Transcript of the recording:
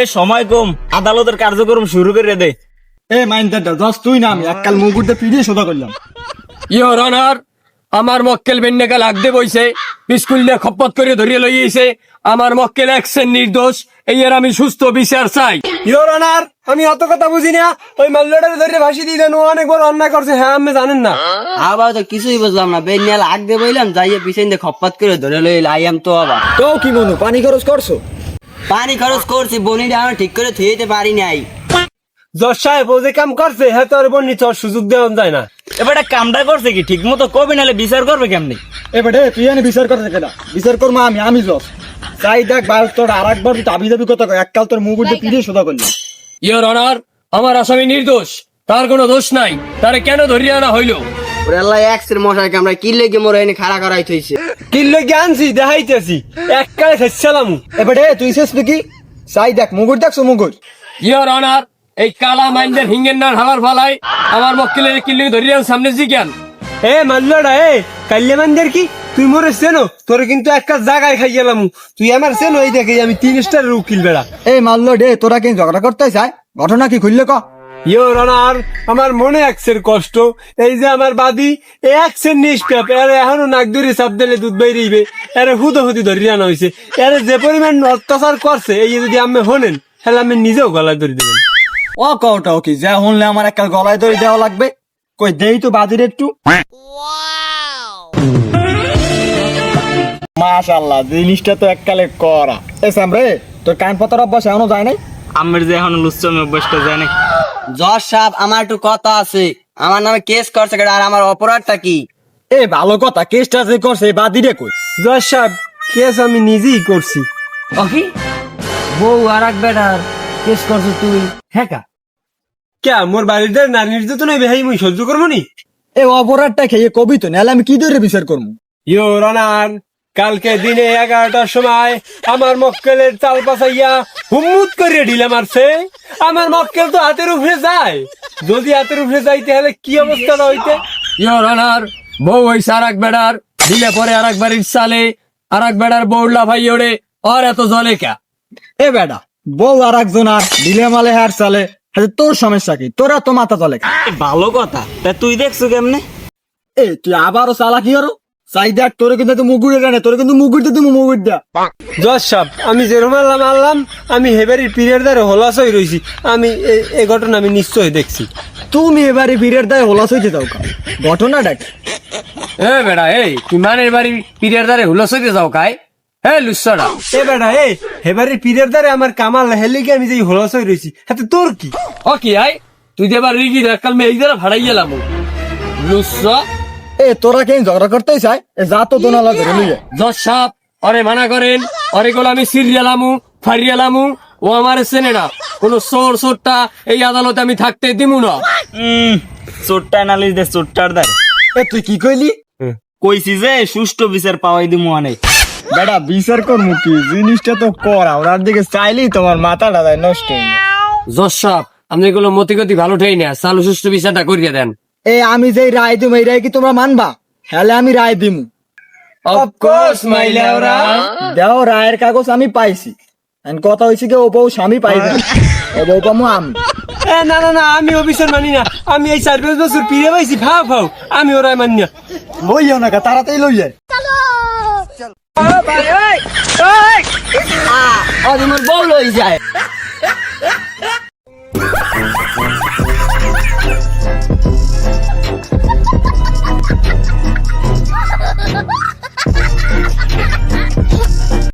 এ সময় কম। আদালতের কার্যক্রম শুরু করে দে। এ মাইন্দারটা দশ তুই না আমি এককাল মুগুরতে পিড়িয়ে সোজা করলাম। ইয়োর অনার আমার মক্কেল বেন্নেকা লাগতে বইছে স্কুল নিয়ে খপ্পত করে ধরিয়ে লইয়েছে আমার মক্কেল একসেন নির্দোষ এই এর আমি সুস্থ বিচার চাই। ইয়োর অনার আমি অত কথা বুঝি না ওই মাল্যটারে ধরে ভাসি দিয়ে দেন ও অনেক বড় অন্যায় করছে হ্যাঁ আমি জানেন না। আবার তো কিছুই বুঝলাম না বেনিয়াল আগ দিয়ে বইলাম যাইয়ে পিছন দিয়ে খপ্পাত করে ধরে লইল আইয়াম তো আবার। তো কি মনু পানি খরচ করছ? পানি খরচ করছি বনিটা আমার ঠিক করে থুয়েতে পারি নাই। জজ সাহেব ও যে কাম করছে হ্যাঁ তোর বন্নি তোর সুযোগ দেওয়া যায় না। এবার কামটা করছে কি? ঠিক মতো কবি নালে বিচার করবে কেমনি? এবারে তুই এনে বিচার করতে থাকে না বিচার করব আমি আমি জস চাই দেখ বাইর তোর আর একবার তুই দাবি দাবি কথা এককাল তোর মুগুরতে পিড়িয়ে সোজা করলাম ইয়োর অনার আমার আসামি নির্দোষ। তার কোনো দোষ নাই। তারে কেন ধরিয়ে আনা হইল? ওরে আল্লাহ এক্সের কি লেগে মোর এনে খাড়া করাই থইছে? কিল্লে জ্ঞানছি দেখাইতেছি। এক কালে এবারে তুই শেষ চাই দেখ মুগুর দেখছ মুগুর? ইয়োর অনার এই কালা মাইন্ডের হিঙ্গের নার হালার ফালাই আমার মক্কেলের কিল্লে ধরিয়ে আন সামনে জিজ্ঞান এ মাল্লডা এ কাল্লে মাইন্ডের কি? তুই মোরে চেনো তোর কিন্তু একটা জায়গায় খাই গেলাম তুই আমার চেনো এই দেখে আমি তিন স্টারের উকিল বেড়া। এই মারলো ডে তোরা কি ঝগড়া করতে চাই ঘটনা কি খুললে ক? ইয়োর অনার আমার মনে একসের কষ্ট। এই যে আমার বাদি একসের নিষ্পাপ এর এখনও নাক ধরে চাপ দিলে দুধ বাইরিবে এর হুদো হুদি ধরি আনা হয়েছে এর যে পরিমাণ অত্যাচার করছে এই যদি আমি হনেন তাহলে আমি নিজেও গলায় ধরে দেবেন। ও কওটা কি যা হনলে আমার এককাল গলায় ধরে দেওয়া লাগবে? কই দেই তো বাজির একটু। মাশাল্লাহ জিনিসটা তো এককালে করা। এ সামরে তোর কান পাতার অভ্যাস এখনও যায় নাই? আমের যে এখন লুচ্চমে অভ্যাসটা যায় না জজ সাহেব আমার একটু কথা আছে। আমার নামে কেস করছে আর আমার অপরাধটা কি? এ ভালো কথা কেসটা যে করছে বাদিরে কই? জজ সাহেব কেস আমি নিজেই করছি। অকি? বউ আর এক বেটার কেস করছে তুই। হ্যাঁ কা? মোর বাড়িতে নারী নির্যাতন হইবে হেই মুই সহ্য করব নি? এ অপরাধটা খেয়ে কবি তো নাহলে আমি কি ধরে বিচার করব ইয়োর অনার কালকে দিনে এগারোটার সময় আমার মক্কেলের চাল পাচাইয়া হুম্মুত করে ঢিলে মারছে। আমার মক্কেল তো হাতের উপরে যায়। যদি হাতের উপরে যাইতে তাহলে কি অবস্থাটা হইতে ইয়োর অনার বউ হইছে আর এক বেড়ার দিলে পরে আর এক বাড়ির চালে। আর এক বেড়ার বউলা ভাই ওড়ে আর এত জলে কা? এ বেটা বউ আর একজন আর দিলে মালে হার চালে। আচ্ছা, তোর সমস্যা কি? তোরা তো মাথা? এ, ভালো কথা। তা তুই দেখছ কেমনে? এ তুই আবারও চালা কি করো? চাই দেখ তোর কিন্তু মুগুরে জানে তোর কিন্তু মুগুর তুমি মুগুর দা জজ সাহেব আমি যেরকম আল্লাহ মারলাম আমি হেবারির পিরিয়ড দ্বারা হলাস হয়ে রয়েছি আমি এ- এ ঘটনা আমি নিশ্চয় দেখছি। তুমি এবারে বীরের দায় হলাস হইতে দাও কা। ঘটনাটা? এ বেড়া এই তুই মানের বাড়ি পিরিয়ড দ্বারা হুলস হইতে যাও কাই? হ্যাঁ লুসারা এ বেড়া এ হেবারির পিরিয়ড দ্বারা আমার কামাল হেলে কি আমি যে হলাস হয়ে রয়েছি হাতে তোর কি? ও কি আই? তুই যে এবার রিগি কাল মে এই দ্বারা ভাড়াই গেলাম লুসা এ তোরা কেন ঝগড়া করতে চাই? এ যা তো দোনালা ধরে লইয়া জজ সাপ অরে মানা করেন অরে গুলো আমি সিরিয়ালামু ফারিয়ালামু ও আমার চেনে না। কোন সোর সোরটা এই আদালতে আমি থাকতে দিমু না। চোরটা নালিশ দে চোরটার দ্বারে। এ তুই কি কইলি? কইছি যে সুষ্ঠু বিচার পাওয়াই দিমু অনেক। বেটা বিচার করমু কি? জিনিসটা তো করা ওনার দিকে চাইলেই তোমার মাথাটা যায় নষ্ট হয়ে। জজ সাপ আপনি এগুলো মতিগতি ভালো ঠাই না। চালু সুষ্ঠু বিচারটা করিয়ে দেন। এ আমি যেই রায় দিম এই রায় কি তোমরা মানবা? হ্যালে আমি রায় দিমু। অফকোর্স মাই লেওরা দেও রায়ের কাগজ আমি পাইছি। And কথা হয়েছে কি ও বউ স্বামী পাইবে। ও বউ পামু আমি। এ না না না আমি অফিসার মানি না। আমি এই চার পাঁচ বছর পিড়ে পাইছি ফাও ফাও আমি ওরাই মানি না। লইও না তাড়াতাড়ি লই যায় আ, ও মোর বউ লই যায়।